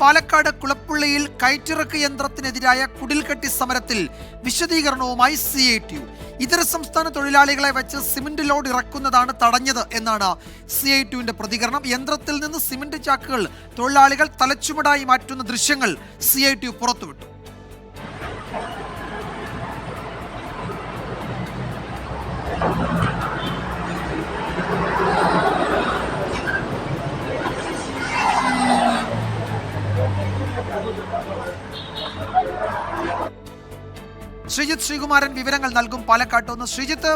പാലക്കാട് കുളപ്പുള്ളിയിൽ കയറ്റിറക്ക് യന്ത്രത്തിനെതിരായ കുടിൽകെട്ടി സമരത്തിൽ വിശദീകരണവുമായി C I T U. ഇതര സംസ്ഥാന തൊഴിലാളികളെ വെച്ച് സിമന്റ് ലോഡ് ഇറക്കുന്നതാണ് തടഞ്ഞത് എന്നാണ് സി ഐ ടിയുവിന്റെ പ്രതികരണം. യന്ത്രത്തിൽ നിന്ന് സിമന്റ് ചാക്കുകൾ തൊഴിലാളികൾ തലച്ചുമടായി മാറ്റുന്ന ദൃശ്യങ്ങൾ സി ഐ ടി യു പുറത്തുവിട്ടു. ശ്രീജിത്ത് ശ്രീകുമാരൻ വിവരങ്ങൾ നൽകും പാലക്കാട്ട് നിന്ന് ശ്രീജിത്ത്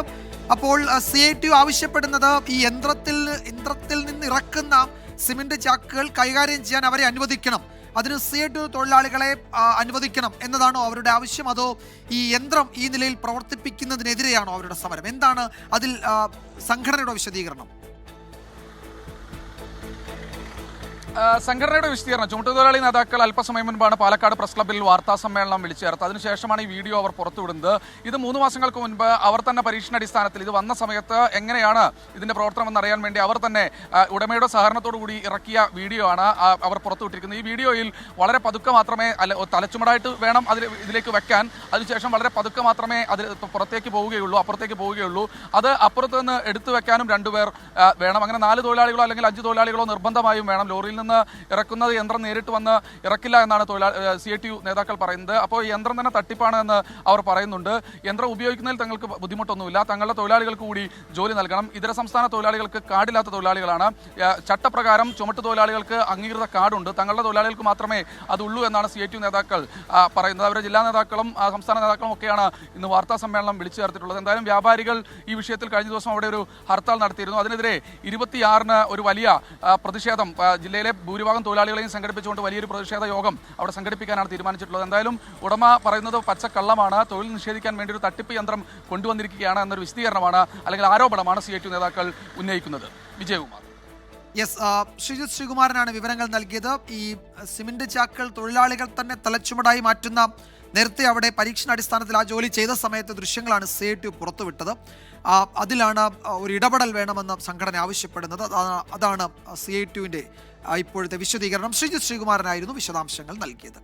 അപ്പോൾ സി ഐ ടി ആവശ്യപ്പെടുന്നത് ഈ യന്ത്രത്തിൽ യന്ത്രത്തിൽ നിന്ന് ഇറക്കുന്ന സിമെന്റ് ചാക്കുകൾ കൈകാര്യം ചെയ്യാൻ അവരെ അനുവദിക്കണം. അതിന് സി ഐ ടി തൊഴിലാളികളെ അനുവദിക്കണം എന്നതാണോ അവരുടെ ആവശ്യം? അതോ ഈ യന്ത്രം ഈ നിലയിൽ പ്രവർത്തിപ്പിക്കുന്നതിനെതിരെയാണോ അവരുടെ സമരം? എന്താണ് അതിൽ സംഘടനയുടെ വിശദീകരണം? സംഘടനയുടെ വിശദീകരണം. ചുമട്ടുതൊഴിലാളി നേതാക്കൾ അല്പസമയം മുൻപാണ് പാലക്കാട് പ്രസ് ക്ലബ്ബിൽ വാർത്താ സമ്മേളനം വിളിച്ചു ചേർത്തത്. അതിനുശേഷമാണ് ഈ വീഡിയോ അവർ പുറത്തുവിടുന്നത്. ഇത് മൂന്ന് മാസങ്ങൾക്ക് മുൻപ് അവർ തന്നെ പരീക്ഷണാടിസ്ഥാനത്തിൽ ഇത് വന്ന സമയത്ത് എങ്ങനെയാണ് ഇതിന്റെ പ്രവർത്തനം എന്നറിയാൻ വേണ്ടി അവർ തന്നെ ഉടമയുടെ സഹകരണത്തോടു കൂടി ഇറക്കിയ വീഡിയോ ആണ് അവർ പുറത്തുവിട്ടിരിക്കുന്നത്. ഈ വീഡിയോയിൽ വളരെ പതുക്കെ മാത്രമേ അല്ല തലച്ചുമടായിട്ട് വേണം അതിൽ ഇതിലേക്ക് വെക്കാൻ. അതിനുശേഷം വളരെ പതുക്കെ മാത്രമേ അതിൽ പുറത്തേക്ക് പോവുകയുള്ളൂ അപ്പുറത്തേക്ക് പോവുകയുള്ളൂ. അത് അപ്പുറത്ത് നിന്ന് എടുത്തു വെക്കാനും രണ്ടുപേർ വേണം. അങ്ങനെ നാല് തൊഴിലാളികളോ അല്ലെങ്കിൽ അഞ്ച് തൊഴിലാളികളോ നിർബന്ധമായും വേണം ലോറിയിൽ നിന്ന് ഇറക്കുന്നത് യന്ത്രം നേരിട്ട് വന്ന് ഇറക്കില്ല എന്നാണ് തൊഴിലാളി സി ടി യു നേതാക്കൾ പറയുന്നത്. അപ്പോൾ യന്ത്രം തന്നെ തട്ടിപ്പാണ് എന്ന് അവർ പറയുന്നുണ്ട്. യന്ത്രം ഉപയോഗിക്കുന്നതിൽ തങ്ങൾക്ക് ബുദ്ധിമുട്ടൊന്നുമില്ല. തങ്ങളുടെ തൊഴിലാളികൾക്ക് കൂടി ജോലി നൽകണം. ഇതര സംസ്ഥാന തൊഴിലാളികൾക്ക് കാർഡില്ലാത്ത തൊഴിലാളികളാണ്. ചട്ടപ്രകാരം ചുമട്ട് തൊഴിലാളികൾക്ക് അംഗീകൃത കാർഡുണ്ട്. തങ്ങളുടെ തൊഴിലാളികൾക്ക് മാത്രമേ അതുള്ളൂ എന്നാണ് സി ടി യു നേതാക്കൾ പറയുന്നത്. അവരുടെ ജില്ലാ നേതാക്കളും സംസ്ഥാന നേതാക്കളും ഒക്കെയാണ് ഇന്ന് വാർത്താ സമ്മേളനം വിളിച്ചു ചേർത്തിട്ടുള്ളത്. എന്തായാലും വ്യാപാരികൾ ഈ വിഷയത്തിൽ കഴിഞ്ഞ ദിവസം അവിടെ ഒരു ഹർത്താൽ നടത്തിയിരുന്നു. അതിനെതിരെ ഇരുപത്തിയാറിന് ഒരു വലിയ പ്രതിഷേധം ആ, ജില്ലയിലെ ഭൂരിഭാഗം തൊഴിലാളികളെയും സംഘടിപ്പിച്ചുകൊണ്ട് വലിയൊരു പ്രതിഷേധ യോഗം അവിടെ സംഘടിപ്പിക്കാനാണ് തീരുമാനിച്ചിട്ടുള്ളത്. എന്തായാലും ഉടമ പറയുന്നത് പച്ചക്കള്ളമാണ്. തൊഴിൽ നിഷേധിക്കാൻ വേണ്ടി ഒരു തട്ടിപ്പ് യന്ത്രം കൊണ്ടുവന്നിരിക്കുകയാണ് എന്നൊരു വിശദീകരണമാണ് അല്ലെങ്കിൽ ആരോപണമാണ് സി നേതാക്കൾ ഉന്നയിക്കുന്നത്. വിജയകുമാർ. യെസ് ശ്രീജിത് ശ്രീകുമാരനാണ് വിവരങ്ങൾ നൽകിയത്. ഈ സിമന്റ് ചാക്കൾ തൊഴിലാളികൾ തന്നെ തലച്ചുമടായി മാറ്റുന്ന നേരത്തെ അവിടെ പരീക്ഷണാടിസ്ഥാനത്തിൽ ആ ജോലി ചെയ്ത സമയത്തെ ദൃശ്യങ്ങളാണ് സി ഐ ടി പുറത്തുവിട്ടത് അതിലാണ് ഒരു ഇടപെടൽ വേണമെന്ന് സംഘടന ആവശ്യപ്പെടുന്നത്. അതാണ് സി ഐ ടിന്റെ ഇപ്പോഴത്തെ വിശദീകരണം. ശ്രീജിത് ശ്രീകുമാരനായിരുന്നു വിശദാംശങ്ങൾ നൽകിയത്.